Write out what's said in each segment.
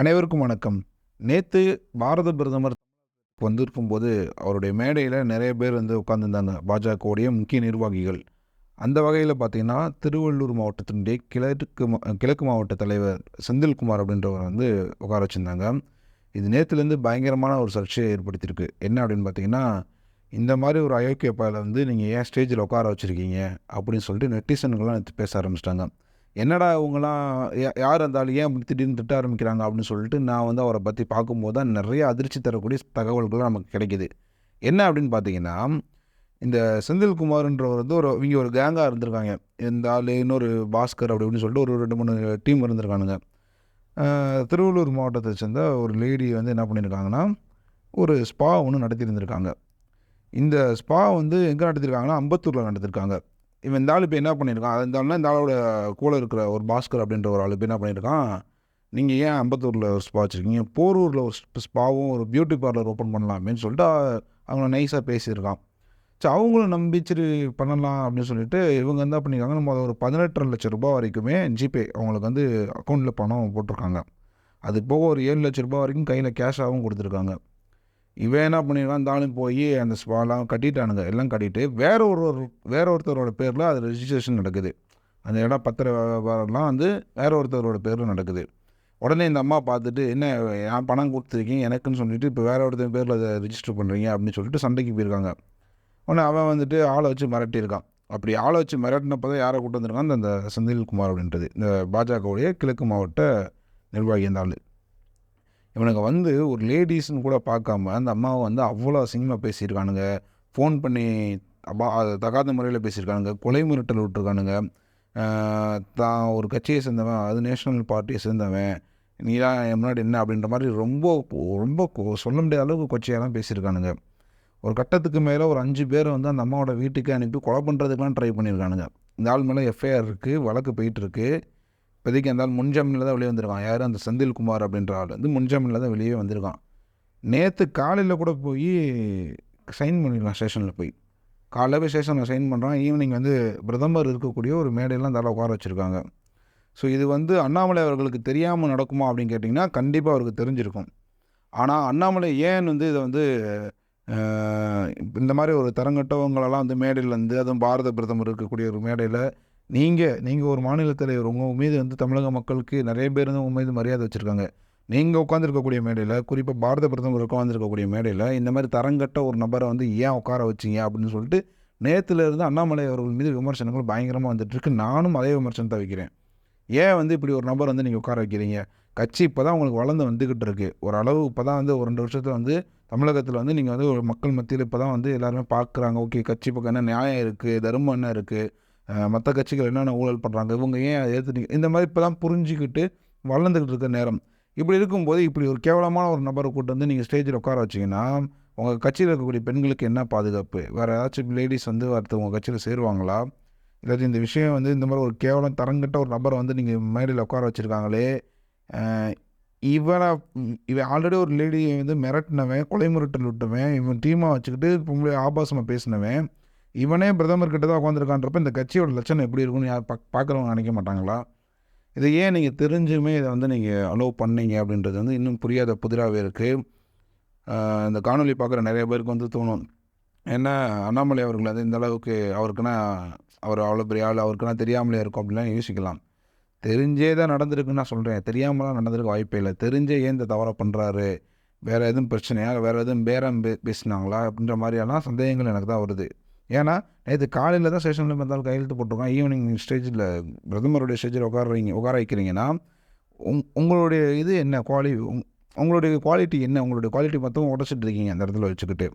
அனைவருக்கும் வணக்கம். நேற்று பாரத பிரதமர் வந்திருக்கும்போது அவருடைய மேடையில் நிறைய பேர் வந்து உட்காந்துருந்தாங்க பாஜகவுடைய முக்கிய நிர்வாகிகள். அந்த வகையில் பார்த்தீங்கன்னா திருவள்ளூர் மாவட்டத்தினுடைய கிழக்கு மா- கிழக்கு மாவட்ட தலைவர் செந்தில்குமார் அப்படின்றவர் வந்து உட்கார வச்சுருந்தாங்க. இது நேற்றுலேருந்து பயங்கரமான ஒரு சர்ச்சையை ஏற்படுத்தியிருக்கு. என்ன அப்படின்னு பார்த்தீங்கன்னா இந்த மாதிரி ஒரு அயோக்கிய பயலை வந்து நீங்கள் ஏன் ஸ்டேஜில் உட்கார வச்சுருக்கீங்க? அப்படின்னு சொல்லிட்டு நெட்டிசன்கள்லாம் நேற்று பேச ஆரம்பிச்சிட்டாங்க. என்னடா இவங்களாம் யா- யார் இருந்தாலும் ஏன் அப்படி திடீர்னு திட்ட ஆரம்பிக்கிறாங்க? அப்படின்னு சொல்லிட்டு நான் வந்து அவரை பற்றி பார்க்கும்போது தான் நிறைய அதிர்ச்சி தரக்கூடிய தகவல்கள் நமக்கு கிடைக்கிது. என்ன அப்படின்னு பார்த்தீங்கன்னா இந்த செந்தில்குமார்ன்றவர் வந்து ஒரு இவங்க ஒரு கேங்காக இருந்திருக்காங்க. இந்த ஆள் இன்னொரு பாஸ்கர் அப்படி இப்படின்னு சொல்லிட்டு ஒரு ரெண்டு மூணு டீம் இருந்திருக்கானுங்க. திருவள்ளூர் மாவட்டத்தை சேர்ந்த ஒரு லேடி வந்து என்ன பண்ணியிருக்காங்கன்னா ஒரு ஸ்பா ஒன்று நடத்தியிருந்திருக்காங்க. இந்த ஸ்பா வந்து எங்கே நடத்திருக்காங்கன்னா அம்பத்தூரில் நடத்திருக்காங்க. இவன் இந்த ஆள் இப்போ என்ன பண்ணியிருக்கான்? அது இந்த ஆள்னா இந்த ஆளோட கூட இருக்கிற ஒரு பாஸ்கர் அப்படின்ற ஒரு ஆள் இப்போ என்ன பண்ணியிருக்கான்? நீங்கள் ஏன் அம்பத்தூரில் ஒரு ஸ்பா வச்சுருக்கீங்க? போரூரில் ஒரு ஸ்பாவும் ஒரு பியூட்டி பார்லர் ஓப்பன் பண்ணலாமேன்னு சொல்லிட்டு அவங்கள நைஸாக பேசியிருக்கான். சரி அவங்களும் நம்பி சரி பண்ணலாம் அப்படின்னு சொல்லிட்டு இவங்க என்ன பண்ணியிருக்காங்க நம்ம ஒரு பதினெட்டரை லட்ச ரூபாய் வரைக்குமே ஜிபே அவங்களுக்கு வந்து அக்கௌண்ட்டில் பணம் போட்டிருக்காங்க. அது போக ஒரு ஏழு லட்ச ரூபாய் வரைக்கும் கையில் கேஷாகவும் கொடுத்துருக்காங்க. இவன் என்ன பண்ணிடுவான்? தாலும் ஆளும் போய் அந்த ஸ்பாலாம் கட்டிட்டானுங்க. எல்லாம் கட்டிட்டு வேற ஒரு வேற ஒருத்தரோட பேரில் அது ரெஜிஸ்ட்ரேஷன் நடக்குது. அந்த இடம் பத்திர வியாபாரம்லாம் வந்து வேற ஒருத்தரோட பேரில் நடக்குது. உடனே இந்த அம்மா பார்த்துட்டு என்ன நான் பணம் கொடுத்துருக்கீங்க? எனக்குன்னு சொல்லிட்டு இப்போ வேற ஒருத்தர் பேரில் அதை ரிஜிஸ்டர் பண்ணுறீங்க அப்படின்னு சொல்லிட்டு சண்டைக்கு போயிருக்காங்க. உடனே அவன் வந்துட்டு ஆளை வச்சு மிரட்டியிருக்கான். அப்படி ஆளை வச்சு மிரட்டினப்போ தான் யாரை கூட்டு வந்திருக்கான்? அந்த செந்தில்குமார் அப்படின்றது. இந்த பாஜகவுடைய கிழக்கு மாவட்ட நிர்வாகி அந்த ஆள். இவனுங்க வந்து ஒரு லேடிஸ்னு கூட பார்க்காம அந்த அம்மாவை வந்து அவ்வளோ அசிங்கமாக பேசியிருக்கானுங்க. ஃபோன் பண்ணி அப்பா அது தகாத முறையில் பேசியிருக்கானுங்க. கொலை மிரட்டல் விட்டுருக்கானுங்க. தான் ஒரு கட்சியை சேர்ந்தவன் அது நேஷனல் பார்ட்டியை சேர்ந்தவன். நீலாம் என் முன்னாடி என்ன அப்படின்ற மாதிரி ரொம்ப ரொம்ப கொ- சொல்ல முடியாத அளவுக்கு கொச்சையெல்லாம் பேசியிருக்கானுங்க. ஒரு கட்டத்துக்கு மேலே ஒரு அஞ்சு பேரை வந்து அந்த அம்மாவோட வீட்டுக்கு அனுப்பி கொலை பண்ணுறதுக்கெலாம் ட்ரை பண்ணியிருக்கானுங்க. இந்த ஆள் மேலே எஃப்ஐஆர் இருக்குது வழக்கு போயிட்டுருக்கு இப்போதைக்கு அந்த ஆள் முன்ஜாமீனில் தான் வெளியே வந்திருக்கான். யார்? அந்த செந்தில்குமார் அப்படின்ற ஆள் வந்து முன்ஜாமீனில் தான் வெளியே வந்திருக்கான். நேற்று காலையில் கூட போய் சைன் பண்ணிடலாம் ஸ்டேஷனில் போய். காலையில் போய் ஸ்டேஷனில் சைன் பண்ணுறான் ஈவினிங் வந்து பிரதமர் இருக்கக்கூடிய ஒரு மேடையெல்லாம் தலை உட்கார வச்சுருக்காங்க. ஸோ இது வந்து அண்ணாமலை அவர்களுக்கு தெரியாமல் நடக்குமா அப்படின்னு கேட்டிங்கன்னா கண்டிப்பாக அவருக்கு தெரிஞ்சிருக்கும். ஆனால் அண்ணாமலை ஏன் வந்து இதை வந்து இந்த மாதிரி ஒரு தரங்கட்டவங்களெல்லாம் வந்து மேடையில் வந்து அதுவும் பாரத பிரதமர் இருக்கக்கூடிய ஒரு மேடையில் நீங்கள் நீங்கள் ஒரு மாநில தலைவர் உங்கள் மீது வந்து தமிழக மக்களுக்கு நிறைய பேர் வந்து உங்கள் மீது மரியாதை வச்சுருக்காங்க. நீங்கள் உட்காந்துருக்கக்கூடிய மேடையில் குறிப்பாக பாரத பிரதமர் உட்காந்துருக்கக்கூடிய மேடையில் இந்த மாதிரி தரங்கட்ட ஒரு நபரை வந்து ஏன் உட்கார வச்சீங்க அப்படின்னு சொல்லிட்டு நேத்துல இருந்து அண்ணாமலை அவர்கள் மீது விமர்சனங்கள் பயங்கரமாக வந்துட்டுருக்கு நானும் அதே விமர்சனத்தை வைக்கிறேன். ஏன் வந்து இப்படி ஒரு நபர் வந்து நீங்கள் உட்கார வைக்கிறீங்க? கட்சி இப்போ தான் உங்களுக்கு வளர்ந்து வந்துக்கிட்டு இருக்கு. ஒரு அளவு இப்போ தான் வந்து ஒரு ரெண்டு வருஷத்தில் வந்து தமிழகத்தில் வந்து நீங்கள் வந்து ஒரு மக்கள் மத்தியில் இப்போ தான் வந்து எல்லாருமே பார்க்குறாங்க ஓகே கட்சி பக்கம் என்ன நியாயம் இருக்குது தர்மம் என்ன இருக்குது மற்ற கட்சிகள் என்னென்ன ஊழல் பண்ணுறாங்க இவங்க ஏன் அதை ஏற்றுனீங்க இந்த மாதிரி இப்போ தான் புரிஞ்சுக்கிட்டு வளர்ந்துக்கிட்டு இருக்க நேரம். இப்படி இருக்கும்போது இப்படி ஒரு கேவலமான ஒரு நபரை கூட்டு வந்து நீங்கள் ஸ்டேஜில் உட்கார வச்சிங்கன்னா உங்கள் கட்சியில் இருக்கக்கூடிய பெண்களுக்கு என்ன பாதுகாப்பு? வேறு ஏதாச்சும் லேடிஸ் வந்து அடுத்து உங்கள் கட்சியில் சேருவாங்களா? இல்லாட்டி இந்த விஷயம் வந்து இந்த மாதிரி ஒரு கேவலம் தரங்கிட்ட ஒரு நபரை வந்து நீங்கள் மேடையில் உட்கார வச்சுருக்காங்களே இவனை இவன் ஆல்ரெடி ஒரு லேடியை வந்து மிரட்டினவன் கொலை மிரட்டல் விட்டவன் இவன் டீமாக வச்சுக்கிட்டு பொம்பளை ஆபாசமாக பேசினவன் இவனே பிரதமர் கிட்ட தான் உட்காந்துருக்கான்றப்ப இந்த கட்சியோட லட்சணம் எப்படி இருக்கும்னு யார் பா பார்க்குறவங்க நினைக்க மாட்டாங்களா? இதை ஏன் நீங்கள் தெரிஞ்சுமே இதை வந்து நீங்கள் அலோவ் பண்ணீங்க அப்படின்றது வந்து இன்னும் புரியாத புதிராகவே இருக்குது இந்த காணொலி பார்க்குற நிறைய பேருக்கு வந்து தோணும். என்ன அண்ணாமலை அவர்கள் வந்து இந்த அளவுக்கு அவருக்குன்னா அவர் அவ்வளோ பெரிய ஆள் அவருக்குன்னா தெரியாமலே இருக்கும் அப்படின்லாம் யோசிக்கலாம். தெரிஞ்சே தான் நடந்திருக்குன்னு நான் சொல்கிறேன் தெரியாமலாம் நடந்திருக்க வாய்ப்பே இல்லை. தெரிஞ்சே ஏன் இந்த தவறை பண்ணுறாரு வேறு எதுவும் பிரச்சனையா? வேறு எதுவும் பேரம் பே பேசினாங்களா? அப்படின்ற மாதிரியெல்லாம் சந்தேகங்கள் எனக்கு தான் வருது. ஏன்னா நேற்று காலையில் தான் ஸ்டேஷனில் இருந்தாலும் கையெழுத்து போட்டிருக்கோம். ஈவினிங் ஸ்டேஜில் பிரதமருடைய ஸ்டேஜில் உட்காடுறீங்க உட்கார வைக்கிறீங்கன்னா உங் உங்களுடைய இது என்ன குவாலி உங்களுடைய குவாலிட்டி என்ன? உங்களுடைய குவாலிட்டி மொத்தம் உடச்சிட்டு இருக்கீங்க அந்த இடத்துல வச்சுக்கிட்டு.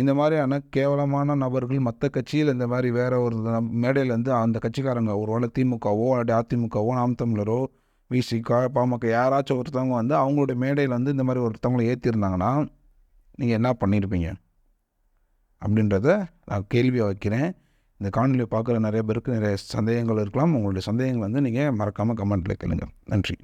இந்த மாதிரியான கேவலமான நபர்கள் மற்ற கட்சியில் இந்த மாதிரி வேறு ஒரு மேடையில் வந்து அந்த கட்சிக்காரங்க ஒரு வேளை திமுகவோ இல்லாட்டி அதிமுகவோ நாம் தமிழரோ விசிகா பாமக யாராச்சும் ஒருத்தவங்க வந்து அவங்களுடைய மேடையில் வந்து இந்த மாதிரி ஒருத்தவங்களை ஏற்றிருந்தாங்கன்னா நீங்கள் என்ன பண்ணியிருப்பீங்க? அப்படின்றத நான் கேள்வியாக வைக்கிறேன். இந்த காணொலியை பார்க்குற நிறைய பேருக்கு நிறைய சந்தேகங்கள் இருக்கலாம். உங்களுடைய சந்தேகங்கள் வந்து நீங்கள் மறக்காமல் கமெண்ட்டில் கேளுங்க. நன்றி.